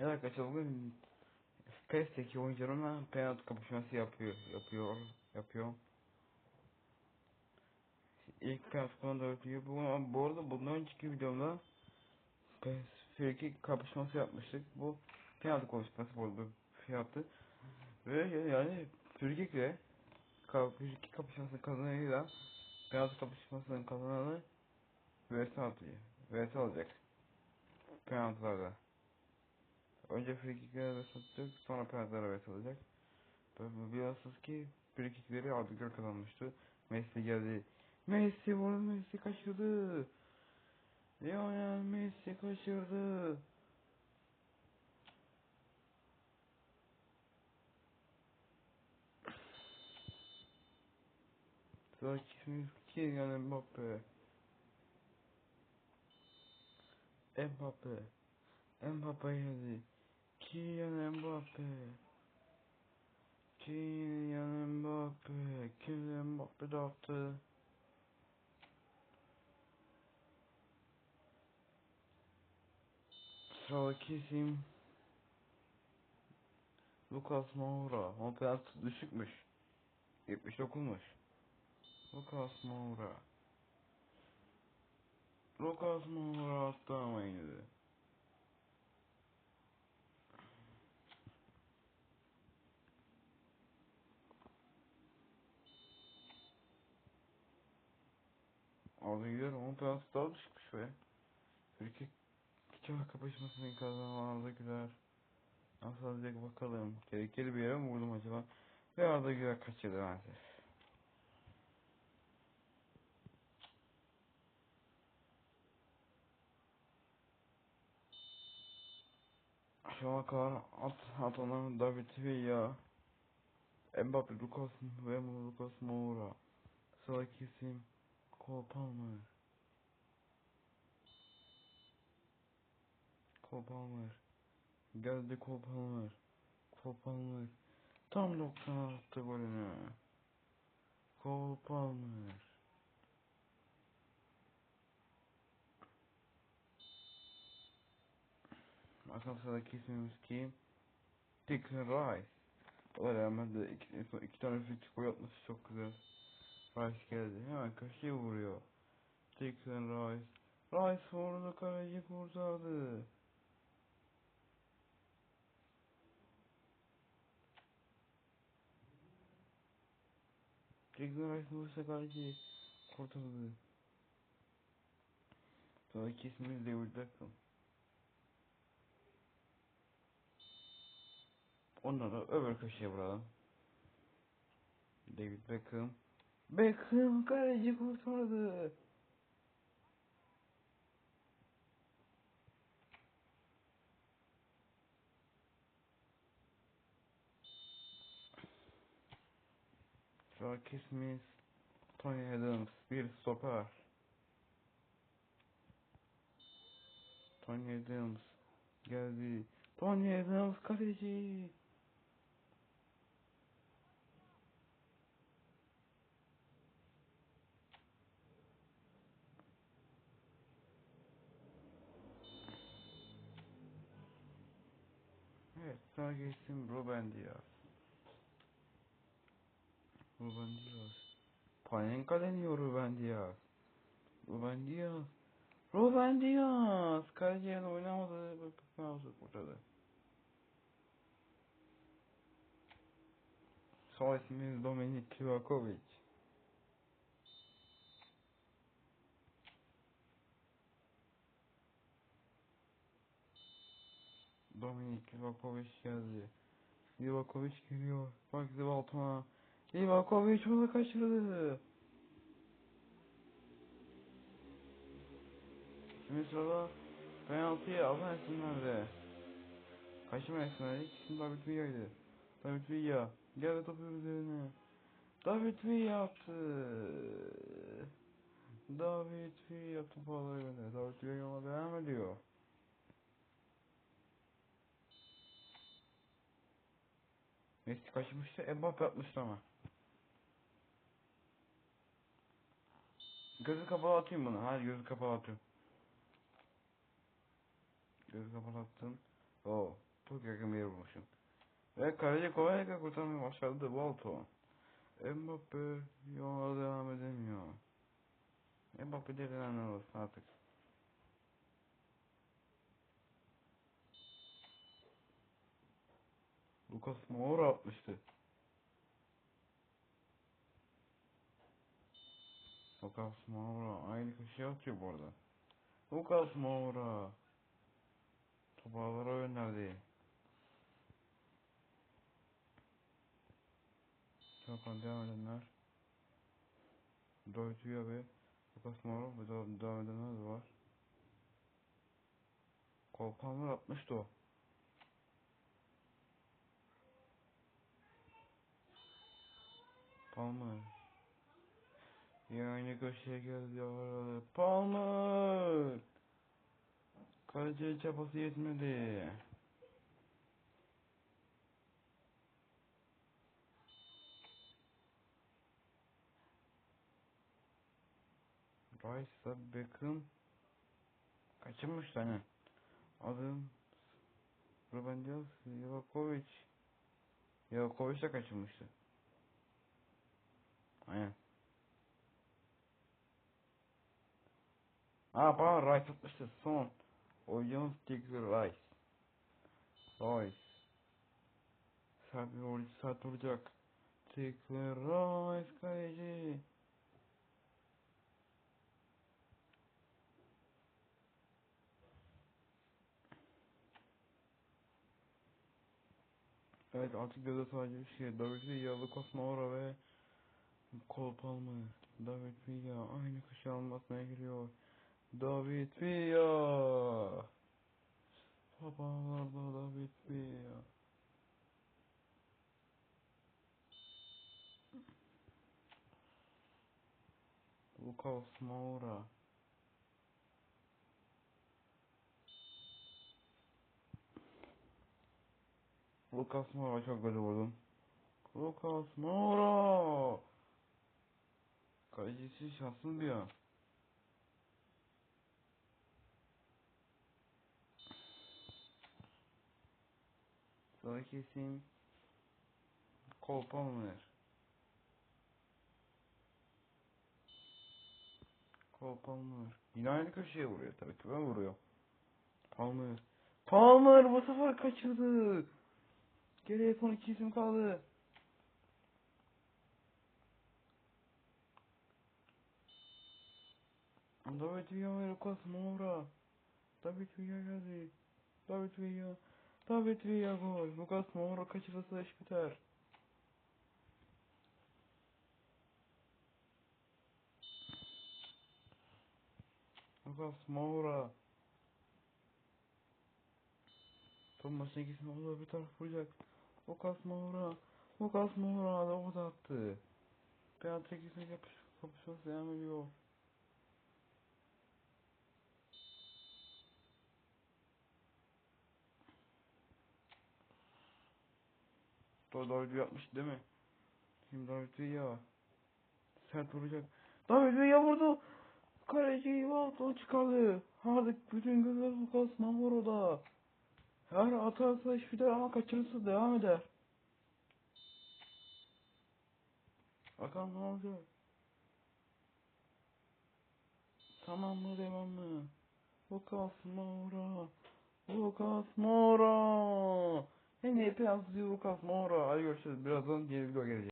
Evet arkadaşlar bugün PES'teki oyuncularına penaltı kapışması yapıyor, yapıyor, yapıyor. İlk penaltı konuda ötüyor. Bu, bu arada bundan önceki videomda PES free kapışması yapmıştık. Bu penaltı konuşması arada fiyatı. Ve yani free kick kapışmasının kazananıyla penaltı kapışmasının kazananı vs atıyor. vs alacak. Penaltılarda. Önce frikikleri satacak, sonra penaltılara satacak. Biliyorsunuz ki frikikleri Ardıgör kazanmıştı. Messi geldi. Messi vurdu, Messi kaçırdı. Lionel Messi kaçırdı. Sıra kim? Kylian Mbappe. Mbappe. Mbappe geldi. Kylian Mbappe. Kylian Mbappe. Kylian Mbappe dağıttı. Sıradaki isim Lucas Moura. Penaltı düşükmüş. 79'muş. Lucas Moura. Lucas Moura attı ama yine de. Aldı gider ama penaltı daha düşükmüş be. Ülke Çağ kapışmasının kazanan Arda Güler. Nasıl alacak bakalım. Tehlikeli bir yere mi vurdum acaba? Ve Arda Güler kaçırdı maalesef. Ana kadar at, atanların David Villa, Mbappe, Lucas ve Lucas Moura. Sıradaki isim Cole Palmer. Cole Palmer. Geldi Cole Palmer. Cole Palmer. Tam 90 attı golünü. Cole Palmer. Bakalım sıradaki ismimiz kim? Declan Rice. O da Real Madrid'de iki, iki tane free kick atması çok güzel. Rice geldi. Hemen köşeye vuruyor. Declan Rice. Rice vurdu kaleci kurtardı. Declan Rice vursa kaleci kurtardı. Sonraki ismimiz David Beckham. Onları öbür köşeye vuralım. David Beckham. Beckham kaleci kurtardı. Sonraki ismimiz Tony Adams. Bir stoper. Tony Adams geldi. Tony Adams kaleci. Sonra geçtim Ruben Diaz. Ruben Diaz. Panenka deniyor Ruben Diaz. Ruben Diaz. Ruben Diaz. Kaleciyle oynamadı. Penaltı kurtardı. Sol ismimiz Dominik Livakovic. Dominik Livakovic geldi. Livakovic geliyor. Bak Zivaltona. Livakovic onu kaçırdı. Şimdi sırada penaltıyı alan isimlerde. Kaçırma isimleri. İkisini David Villa'ydı. David Villa. Geldi topu üzerine. David Villa yaptı. David Villa topu alıyor. David Villa yola devam ediyor. Messi kaçmıştı. Mbappe atmıştı ama. Gözü kapalı atayım bunu. Hayır gözü kapalı atıyorum. Gözü kapalı attım. Oo. Çok yakın bir yere vurmuşum. Ve kaleci kolaylıkla kurtarmayı başardı Balto. Mbappe yola devam edemiyor. Mbappe de lanet olsun artık. Lucas Moura atmıştı. Lucas Moura aynı köşeye atıyor bu arada. Lucas Moura. Topu ağlara gönderdi. Hakan devam edenler. David Villa ve Lucas Moura ve devam, edenler de var. Cole Palmer atmıştı o. Palmer. Yani köşeye geldi ya. Palmer. Kaleciye çapası yetmedi. Rice'la Beckham kaçırmış tane. Adım Ruben Dias, Livakovic. Livakovic de kaçırmıştı. Aynen. Aa pardon Rice atmıştı son. Oyun Tigger Rice. Rice. Sert bir vurucu sert vuracak. Tigger Rice kaleci. Evet artık gözde sadece bir şey. Villa, Lucas Moura ve Cole Palmer. David Villa aynı kuşu almasına giriyor. David Villa. Babalarda David Villa. Lucas Moura. Lucas Moura çok kötü vurdum. Lucas Moura. Kalecisi bir ya. Sıradaki isim Cole Palmer. Yine aynı köşeye vuruyor tabii ki ben vuruyorum. Palmer. Palmer bu sefer kaçırdı. Geriye son iki isim kaldı. David Villa ve Lucas Moura. David Villa geldi. David Villa. David Villa gol. Lucas Moura kaçırırsa iş biter. Lucas Moura. Top maçın ikisini olur bir taraf vuracak. Lucas Moura. Lucas Moura da o da attı. Penaltı ikisini kapış kapışması devam. Doğru yapmış değil mi? Şimdi David Villa. Sert vuracak. David Villa vurdu. Kaleci Walton çıkardı. Artık bütün gözler Lucas Moura'da. Her atarsa iş biter ama kaçırırsa devam eder. Bakalım ne olacak? Tamam mı devam mı? Lucas Moura. Lucas Moura. En iyi penaltı Lucas Moura. Hadi görüşürüz. Birazdan yeni video gelecek.